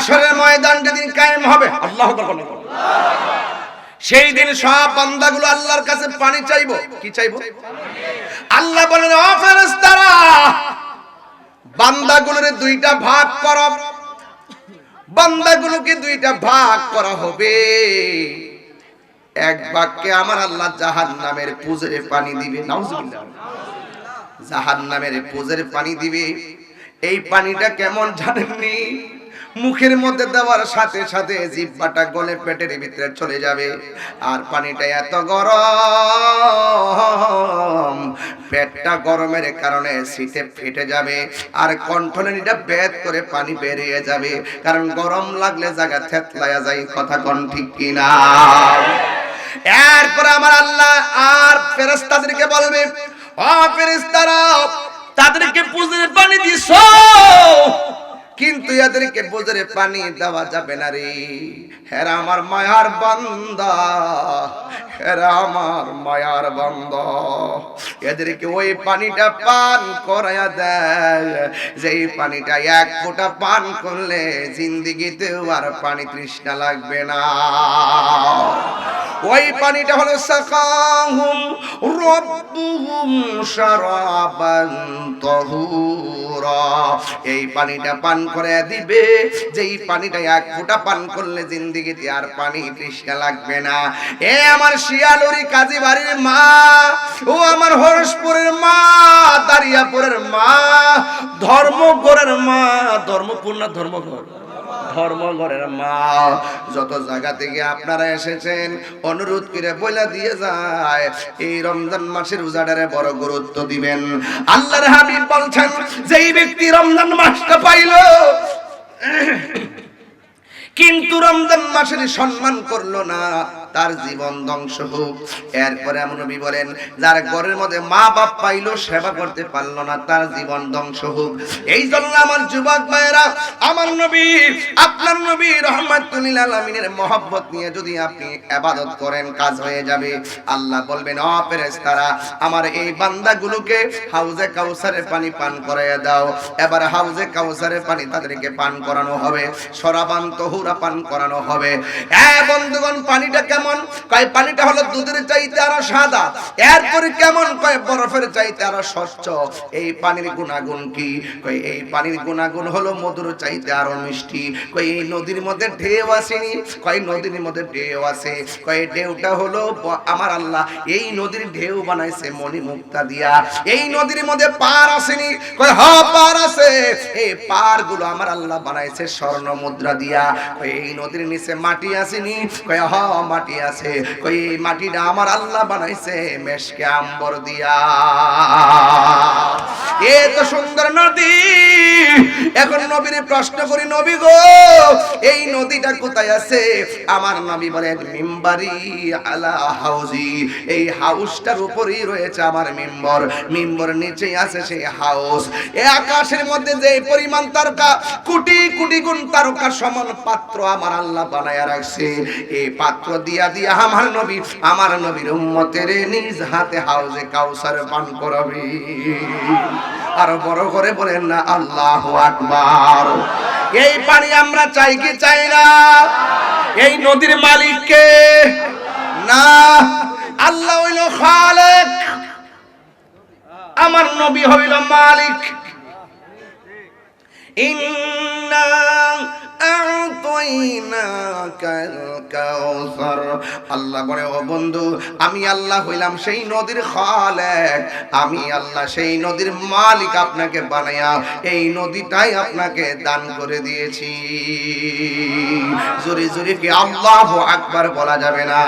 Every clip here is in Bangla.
হাসরের ময়দান যেদিন কায়েম হবে, আল্লাহ সেই দিন সব বান্দাগুলো আল্লাহর কাছে পানি চাইব। কি চাইব? আল্লাহ বলেন, ও ফেরেশতারা, বান্দাগুলোর দুইটা ভাগ করো। বান্দাগুলোকে দুইটা ভাগ করা হবে। এক বাক্যে আমার আল্লাহ জাহান নামের পুজোরে পানি দিবে। জাহান নামের পুজোরে পানি দিবে। এই পানিটা কেমন জানেননি? মুখের মধ্যে দেওয়ার সাথে সাথে জিব্বাটা গলে পেটের ভিতরে চলে যাবে। আর পানিটা এত গরম, পেটটা গরমের কারণে শীতে ফেটে যাবে আর কণ্ঠনালীটা বেদ করে পানি বেরিয়ে যাবে। কারণ গরম লাগলে জায়গা থেতলায়া যায়, কথা কোন ঠিক কিনা? এরপরে আমার আল্লাহ আর ফেরেশতাদেরকে বলবে, ও ফেরেশতারা, তাদেরকে পুজোর পানি দিছ? কিন্তু এদেরকে বুঝরে পানি দেওয়া যাবে না রে। হেরা আমার মায়ার বান্দা, হেরা আমার মায়ার বান্দা। এদেরকে ওই পানিটা পান করায়া দেয়। যেই পানিটা এক ফোঁটা পান করলে জিন্দিগিতেও আর পানি তৃষ্ণা লাগবে না। ওই পানিটা হলো সাকাহুম, রব্বুহুম শারাবান তাহুরা। এই পানিটা পান করে দিবে, যেই পানিটা এক ফোঁটা পান করলে জিন্দিগিতে আর পানি তৃষ্ণা লাগবে না। এ আমার শিয়ালুরি কাজী বাড়ির মা, ও আমার হরসপুরের মা, দারিয়াপুরের মা, ধর্মগড়ের মা ধর্মপুর না ধর্মগড় ধর্মঘরের মা। যত জায়গা থেকে আপনারা এসেছেন, অনুরোধ করে বলে দিয়ে যায়, এই রমজান মাসের রোজাটারে বড় গুরুত্ব দিবেন। আল্লাহর হাবিব বলছেন, যেই ব্যক্তি রমজান মাসটা পাইল, কিন্তু রমজান মাসের সম্মান করল না। তার জীবন ধ্বংস হোক। এরপরে এমন নবী বলেন, যার ঘরের মধ্যে মা বাপ পাইলো, সেবা করতে পারল না, তার জীবন ধ্বংস হোক। এই জন্য আমার যুবক ভাইয়েরা, আমার নবী, আপনার নবী রহমাতুল্লিল আলমিনের মহব্বত নিয়ে যদি আপনি আবাদত করেন, কাজ হয়ে যাবে। আল্লাহ বলবেন, অ ফেরেশতারা, আমার এই বান্দাগুলোকে হাউজে কাউসারের পানি পান করাইয়া দাও। এবার হাউজে কাউসারের পানি তাদেরকে পান করানো হবে সরাবান তহুরা পান করানো হবে। এ বন্ধুগণ পানিটা কেমন কয় পানিটা হলো দুধের চাইতে আরও সাদা। এরপরে কেমন কয়, বরফের চাইতে আরও স্বচ্ছ। এই পানির গুণাগুণ কি? কয়, এই পানির গুণাগুণ হলো মধুর চাইতে আরও মিষ্টি। কয়, এই নদীর মধ্যে ঢেউ আসেনি? কয়, নদীর মধ্যে ঢেউ আছে। কয়, ঢেউটা হলো আমার আল্লাহ। এই নদীর ঢেউ বানাইছে মনি মুক্তা দিয়া। এই নদীর মধ্যে পার আসেনি? কই হ, পার আছে। এই পারগুলো আমার আল্লাহ বানাইছে স্বর্ণ মুদ্রা দিয়া। কয়, এই নদীর নিচে মাটি আসেনি? কই হ, মাটি আছে। কই মাটিটা আমার আল্লাহ বানাইছে, মেশকে আম্বর দিয়া। এ তো সুন্দর নদী। এখন নবীর প্রশ্ন করি, নবী গো, এই নদীটা কোথায় আছে? আমার নবী বলেন, মিম্বারি আলা হাউজি। এই হাউসটার উপরেই রয়েছে আমার মিম্বর। মিম্বর নিচেই আছে সেই হাউস। এ আকাশের মধ্যে যে পরিমাণ তারকা, কোটি কোটি গুণ তারকা সমান পাত্র আমার আল্লাহ বানায়া রাখছে। এই পাত্র দিয়া দিয়া আমার নবী, আমার নবীর উম্মতের নিজ হাতে হাউজে কাউসার পান করাবে। আর বড় করে বলেন না, আল্লাহ আকবার। এই পানি আমরা চাই কি চাই না? এই নদীর মালিককে না, আল্লাহ হইল খালেক। আমার নবী হইল মালিক। ইন্না আল্লাহ বলে, ও বন্ধু, আমি আল্লাহ হইলাম সেই নদীর খালেক। আমি আল্লাহ সেই নদীর মালিক আপনাকে বানায়া এই নদীটাই আপনাকে দান করে দিয়েছি। জোরে জোরে কি আল্লাহ আকবার বলা যাবে না?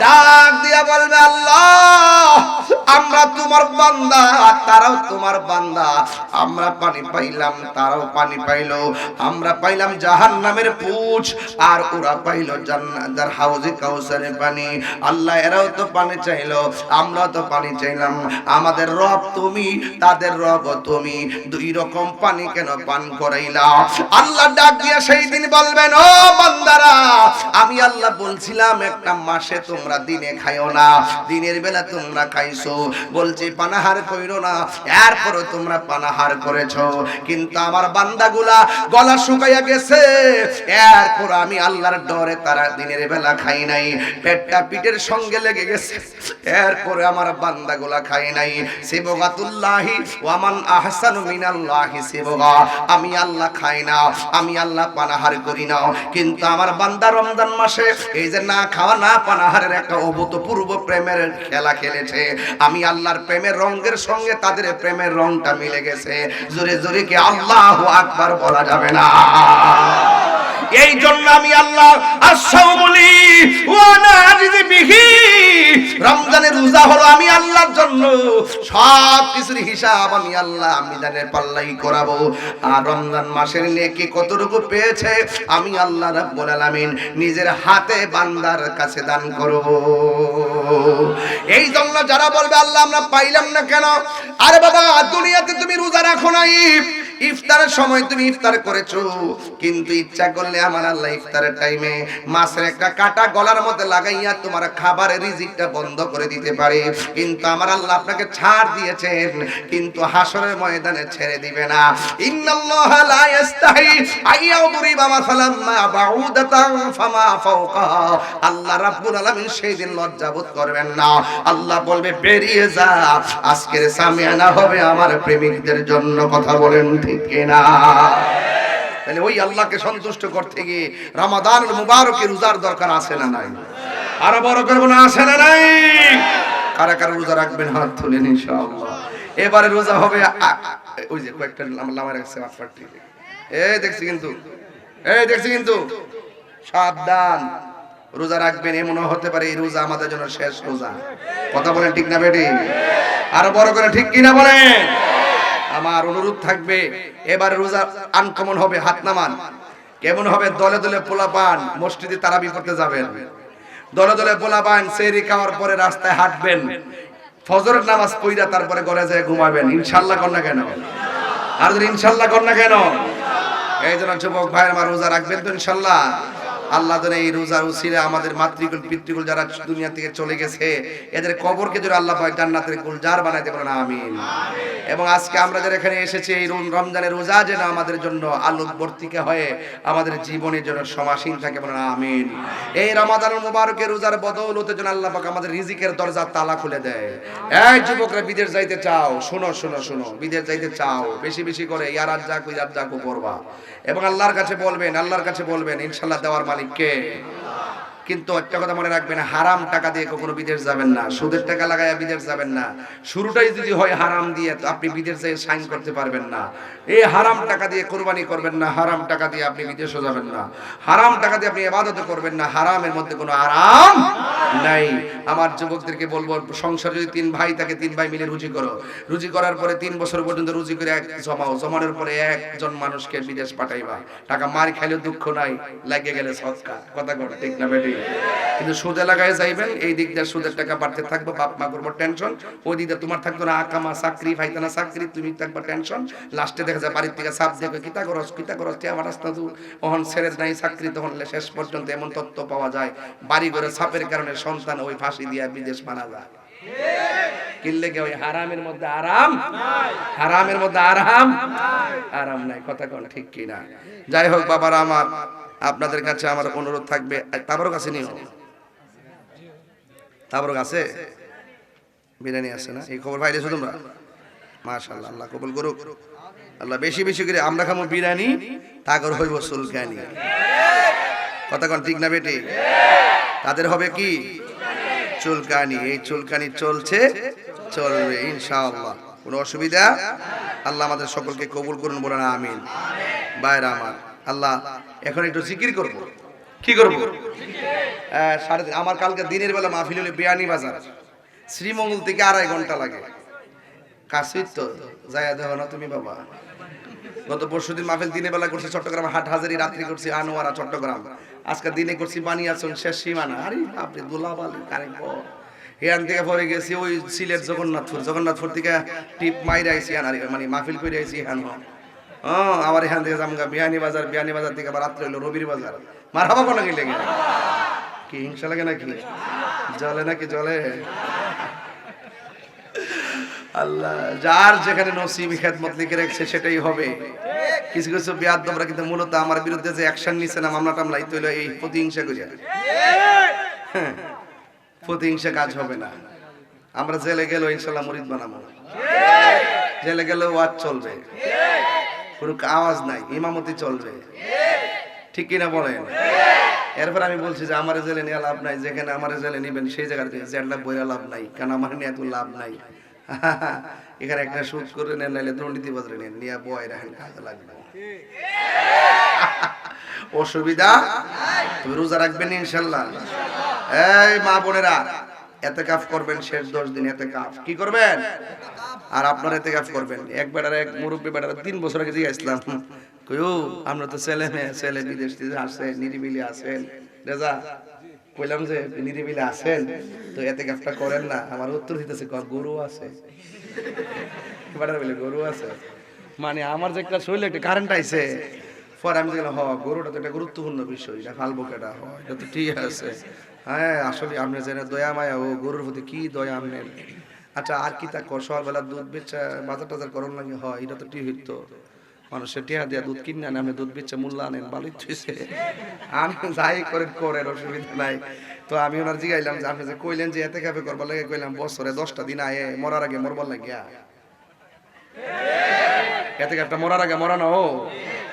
ডাক দিয়া বলবে, আল্লাহ আমরা তোমার বান্দা তারাও তোমার বান্দা। আমরা পানি পাইলাম, তারাও পানি পাইলো। আমরা পাইলাম জাহান নামের পুছ আর ওরা পাইলো জান্নাতের হাউজে কাউসারে পানি। আল্লাহ এরাও তো পানি চাইলো আমরা তো পানি চাইলাম। আমাদের রব তুমি, তাদের রব তুমি। দুই রকম পানি কেন পান করাইলা? আল্লাহ ডাক দিয়া সেই দিন বলবেন, ও বান্দারা, আমি আল্লাহ বলছিলাম, একটা মাসে তোমরা দিনে খাইও না। দিনের বেলা তোমরা খাইছো। বলছি, পানাহার কইরো না, এরপরও তোমরা পানাহার করেছ। কিন্তু আমার বান্দাগুলা গলা শুকাইয়া গেছে। এরপর আমি আল্লাহর ডরে তারা দিনের বেলা খাই নাই, পেটটা পিঠের সঙ্গে লেগে গেছে। এরপরে আমার বান্দাগুলা খাই নাই। সিবগাতুল্লাহি ওয়ামান আহসানু মিনাল্লাহি সিবগা। আমি আল্লাহ খাই না, আমি আল্লাহ পানাহার করি না। কিন্তু আমার বান্দা রমজান মাসে এই যে না খাওয়া, না পানাহারের একটা অভূতপূর্ব প্রেমের খেলা খেলেছে। আমি আল্লাহর প্রেমের রঙের সঙ্গে তাদের প্রেমের রংটা মিলে গেছে। জোরে জোরে কি আল্লাহ আকবার বলা যাবে না? এই জন্য আমি আল্লাহ আসাউমুলি রোজা হলো আমি আল্লাহর জন্য। সব কিছুর হিসাব আমি আল্লাহ আমি জানের পাল্লাই করাবো। আর রমজান মাসের নেকি কতটুকু পেয়েছে, আমি আল্লাহ রাব্বুল আলামিন নিজের হাতে বান্দার কাছে দান করব। এই জন্য যারা বলবে, আল্লাহ, আমরা পাইলাম না কেন? আরে বাবা, দুনিয়াতে তুমি রোজা রাখো নাই। ইফতারের সময় তুমি ইফতার করেছ। কিন্তু ইচ্ছা করলে আমার আল্লাহ ইফতারের টাইমে মাছের একটা কাটা গলার মধ্যে লাগাইয়া তোমার খাবারের রিজিকটা বন্ধ করে দিতে পারে। কিন্তু আমার আল্লাহ আপনাকে ছাড় দিয়েছেন, কিন্তু হাসরের ময়দানে ছেড়ে দিবে না। ইন্নাল্লাহা লা ইস্তাহি আইয়াদরিবা মাসালাম মা বাউদাতান ফামা ফাওকাহা। আল্লাহ রাব্বুল আলামিন সেই দিন লজ্জাবোধ করবেন না। আল্লাহ বলবে, বেরিয়ে যা। আজকের সামিয়ানা হবে আমার প্রেমিকদের জন্য, কথা বলেন ঠিক কিনা? তাহলে ওই আল্লাহকে সন্তুষ্ট করতে গিয়ে রমাদান মুবারকের রোজার দরকার আছে না নাই? আরও বড় করব না না নাই? কারা রোজা রাখবেন? হাত ইনশাআল্লাহ। এবারে রোজা হবে ওই যে কয়েকটা লাম- লামা রাখছে এই দেখছি কিন্তু, এই দেখছি কিন্তু। সাবধান। রোজা রাখবেন হতে পারে এই রোজা আমাদের জন্য শেষ রোজা। কথা বলেন ঠিক না বেটি? আরও বড় করে ঠিক কিনা বলেন? আমার অনুরোধ থাকবে, এবার রোজা আনকমন হবে, হাত নামান। কেমন হবে? দলে দলে পোলা পান মসজিদে তারাবি করতে যাবেন। দলে দলে পোলা পান সেরি খাওয়ার পরে রাস্তায় হাঁটবেন। ফজরের নামাজ পইরা তারপরে ঘরে যায় ঘুমাবেন। ইনশাল্লাহ না কেন? আর ইনশাল্লাহ না কেন? এই জন্য যুবক ভাই আমার রোজা রাখবেন তো ইনশাল্লাহ। আল্লাহ যেন এই রোজার উসিলে আমাদের মাতৃকুল, পিতৃকুল যারা দুনিয়া থেকে চলে গেছে, এদের কবরকে যদি আল্লাহ পাক জান্নাতের গুলজার বানাইতে পারেন, আমিন। এবং আজকে আমরা যারা এখানে এসেছি, এই রমজানের রোজা যেন আমাদের জন্য আলোকবর্তিকা হয়ে আমাদের জীবনের জন্য সমাসীন থাকে বলেন, আমিন। এই রমাদান মুবারকের রোজার বদৌলতে যেন আল্লাহ পাক আমাদের রিজিকের দরজা তালা খুলে দেয়। এই যুবকরা, বিদেশ যাইতে চাও, শোনো শোনো শোনো, বিদেশ যাইতে চাও, বেশি বেশি করে ইয়ার আর যাক ইয়ার যাকো পড়বা এবং আল্লাহর কাছে বলবেন, আল্লাহর কাছে বলবেন, ইনশাল্লাহ দেওয়ার মালিক কে কিন্তু একটা কথা মনে রাখবেন, হারাম টাকা দিয়ে কখনো বিদেশ যাবেন না, সুদের টাকা লাগাইয়া বিদেশ যাবেন না। শুরুটাই যদি হয় হারাম দিয়ে, তো আপনি বিদেশ যেয়ে সাইন করতে পারবেন না। এই হারাম টাকা দিয়ে কোরবানি করবেন না, হারাম টাকা দিয়ে আপনি বিদেশও যাবেন না। হারাম টাকা দিয়ে আপনি ইবাদত করবেন না, হারামের মধ্যে কোনো আরাম নাই। আমার যুবকদেরকে বলব, সংসার যদি তিন ভাই থাকে, তিন ভাই মিলে রুজি করো। রুজি করার পরে তিন বছর পর্যন্ত রুজি করে এক জমাও, জমানোর পরে একজন মানুষকে বিদেশ পাঠাইবা। টাকা মার খাইলে দুঃখ নাই, লাগিয়ে গেলে সৎকা কথা কর ঠিক না বেটি? কিন্তু সুদে লাগায় যাইবেন, এই দিক দিয়ে সুদের টাকা বাড়তে থাকব, বাপ মা করব টেনশন ওই দিক দিয়ে তোমার থাকতো না আকামা চাকরি ফাইতে না চাকরি, তুমি থাকবা টেনশন লাস্টে দেখা যায় বাড়ির থেকে সাপ দেখবে কিতা করস কিতা করস আমার রাস্তা তো ওহন ছেড়ে নাই চাকরি, তখন শেষ পর্যন্ত এমন তথ্য পাওয়া যায়। বাড়ি ঘরে সাপের কারণে সন্তান ওই ফাঁসি দিয়ে বিদেশ মারা যায়। যাই হোক, বাবারা আমার আপনাদের কাছে আমার অনুরোধ থাকবে। তারপরও কাছে নিও। তারপরও আছে? বিরিয়ানি আছে না? এই খবর পাইলেছো তোমরা। মাশাআল্লাহ, আল্লাহ কবুল করুক। আল্লাহ বেশি বেশি করে আমরা খামো বিরিয়ানি, তাগর হইব সুলকানি। কথা কোন ঠিক না বেটি? তাদের হবে কি? চুলকানি। এই চুলকানি চলছে, চলবে, ইনশাআল্লাহ। কোনো অসুবিধা? আল্লাহ আমাদের সকলকে কবুল করুন, বলেন আমিন। বাইরে আমার, আল্লাহ এখন একটু জিকির করব। কি করব? সাড়ে আমার কালকে দিনের বেলা মাহফিল হলে বিয়ানি বাজার শ্রীমঙ্গল থেকে আড়াই ঘণ্টা লাগে। কাশির তো যাইয়া দেওয়া না তুমি বাবা। গত পরশু দিন মাহফিল দিনে বেলা করছি চট্টগ্রাম হাট হাজারি রাত্রি করছি আনোয়ারা চট্টগ্রাম। আজকে দিনে করছি বানিয়াচন শেষ সীমানা। আরে আপনি দুলাবালি কারে এখান থেকে পরে গেছি ওই সিলেট জগন্নাথপুর। জগন্নাথপুর থেকে টিপ মাইরা আইসি মানে মাহফিল করে আইসি এখান। হ্যাঁ আবার এখান থেকে জামগা বিয়ানি বাজার বিয়ানি বাজার থেকে আবার রাত্রে হইল রবির বাজার। মার হাবা কোনো কি লেগে কি হিংসা লাগে নাকি? জলে নাকি জলে? আল্লাহ যার যেখানে নসিব খেদমত লিখে রেখেছে সেটাই হবে। কিছু কিছু বিয়াদবরা কিন্তু মূলত আমার বিরুদ্ধে যে অ্যাকশন নিছে না মামলা টামলা এই তৈল এই প্রতিহিংসা করিয়া। হ্যাঁ, প্রতিহিংসা কাজ হবে না। আমরা জেলে গেলেও ইনশাল্লাহ মরিদ বানাবো। জেলে গেলেও ওয়াজ চলবে। কোনো আওয়াজ নাই, ইমামতি চলবে। ঠিক কিনা বলেন? এরপর আমি বলছি যে আমার জেলে নিয়ে লাভ নাই, যেখানে আমার জেলে নিবেন সেই জায়গাতে জেলটা লাভ নাই, কারণ আমার নিয়ে এত লাভ নাই। এখানে একটা সুদ করে নেন, নাইলে দুর্নীতি বাজারে নেন, নিয়ে বয় রাখেন, কাজে লাগবে। অসুবিধা? তুমি রোজা রাখবেন ইনশাল্লাহ। এই মা বোনেরা এতে কাফ করবেন শেষ দশ দিন এতে কাফ কি করবেন? আর আপনার এতে কাফ করবেন। এক বেটার এক মুরব্বী বেটার তিন বছর আগে জিজ্ঞাসলাম কইও, আমরা তো ছেলে মেয়ে, ছেলে বিদেশ থেকে আসছে নিরিবিলি আছেন রেজা, কইলাম যে নিরিবিলি আছেন তো এতে কাফটা করেন না। আমার উত্তর দিতেছে গরু আছে। বেটার বলে, গরু আছে। মানে আমার যে একটা শরীরে একটা কারেন্ট আইছে। পরে আমি দেখলাম হ গরুটা তো একটা গুরুত্বপূর্ণ বিষয়। এটা ফালবো কেটা হয়? এটা তো ঠিক আছে। হ্যাঁ আসলে আপনি জেনে দয়া মায়া, ও গরুর প্রতি কি দয়া আপনার আচ্ছা আর কি তা কর সকালবেলা দুধ বেচা বাজার টাজার করুন লাগে হয়? এটা তো ঠিক হইতো মানুষের টিয়া দিয়া দুধ কিনে আনে আপনি দুধ বেচে মূল্য আনেন ভালোই থুইছে। আমি যাই করেন করেন, অসুবিধা নাই। তো আমি ওনার জিগাইলাম যে, আপনি যে কইলেন যে, এতে কাপে করবার লাগে, কইলাম, বছরে দশটা দিন আয়ে, মরার আগে মরবার লাগিয়া। এতে একটা মরার আগে মরানো ও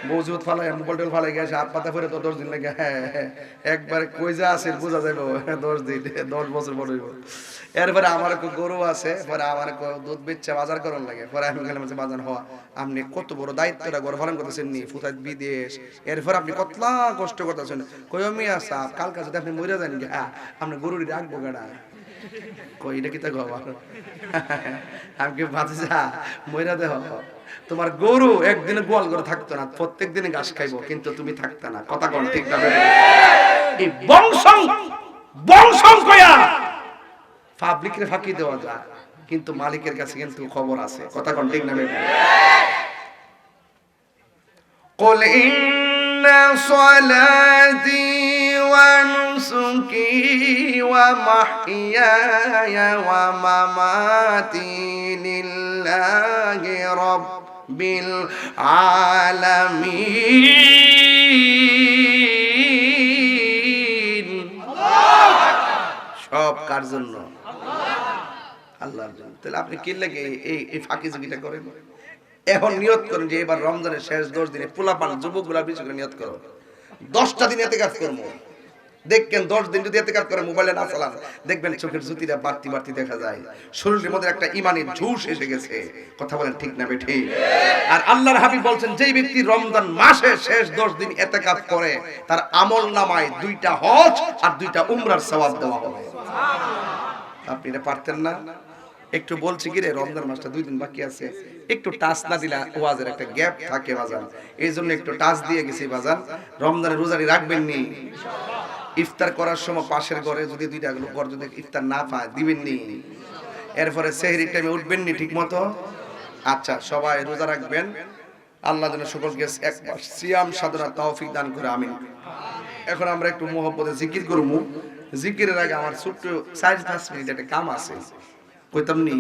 মজুদ ফালাই মোবাইল ফালাই গেছে হাত পাতা ফেরে তো দশ দিন লাগে হ্যাঁ হ্যাঁ, একবার কই যা আছে বোঝা যাইব দশ দিন দশ বছর পর হইব। এরপরে আমার গরু আছে পরে আমার দুধ বেচছে বাজার করার লাগে। পরে আমি গেলাম যে বাজার হওয়া। আপনি কত বড় দায়িত্বটা গরু পালন করতেছেন নি? ফুতাই বিদেশ। এরপর আপনি কতলা কষ্ট করতেছেন? কই আমি সাহেব কাল যদি আপনি মরে যান গা আপনি গরুটি রাখব গাড়া কই এটা কি তা গবা আমি কি ভাতিজা মইরা দেহ তোমার গরু একদিনে গোয়াল করে থাকতো না প্রত্যেক দিনে ঘাস খাইবো কিন্তু তুমি থাকতে না কথা কোন ঠিক না বেটা? এই বংশং বংশং কয়া পাবলিকের ফাঁকি দেওয়া যায় কিন্তু মালিকের কাছে কিন্তু খবর আছে কথা কোন ঠিক না বেটা? قل إن صلاتي ونسكي ومحياي ومماتي لله رب العالمين সব কার জন্য আল্লাহর জন্য তাহলে আপনি কি লাগে এই এই ফাঁকি ঝুঁকিটা করেন এখন নিয়ত করেন যে এবার রমজানের শেষ দশ দিনে পোলাপান যুবকগুলা বিশেষ করে নিয়ত করো দশটা দিন এতে কাজ করবো দেখবেন দশ দিন যদি এতেকার করে মোবাইলে না চালান, দেখবেন চোখের জ্যোতিটা বাড়তি বাড়তি দেখা যায়। শরীরের মধ্যে একটা ইমানের ঝুষ এসে গেছে। কথা বলেন ঠিক না বেঠি? আর আল্লাহর হাবিব বলছেন, যেই ব্যক্তি রমজান মাসে শেষ দশ দিন এতে করে, তার আমল নামায় দুইটা হজ আর দুইটা উমরার সওয়াব দেওয়া হবে। আপনি এটা পারতেন না? একটু বলছি কি রে, রমজান মাসটা দুই দিন বাকি আছে। একটু টাচ না দিলে ওয়াজের একটা গ্যাপ থাকে বাজান। এই জন্য একটু টাচ দিয়ে গেছি বাজান। রমজানের রোজারি রাখবেন নি ইফতার করার সময় পাশের ঘরে যদি দুইটা ঘর যদি ইফতার না পায়, দিবেন নি? এরপরে সেহরি টাইমে উঠবেন নি ঠিক মতো আচ্ছা সবাই রোজা রাখবেন। আল্লাহ যেন সকলকে এক মাস সিয়াম, সাধনা, তৌফিক দান করে, আমিন। এখন আমরা একটু মোহব্বতে জিকির করব। জিকিরের আগে আমার ছোট্ট চার পাঁচ মিনিট, একটা কাম আছে। কইতাম নি?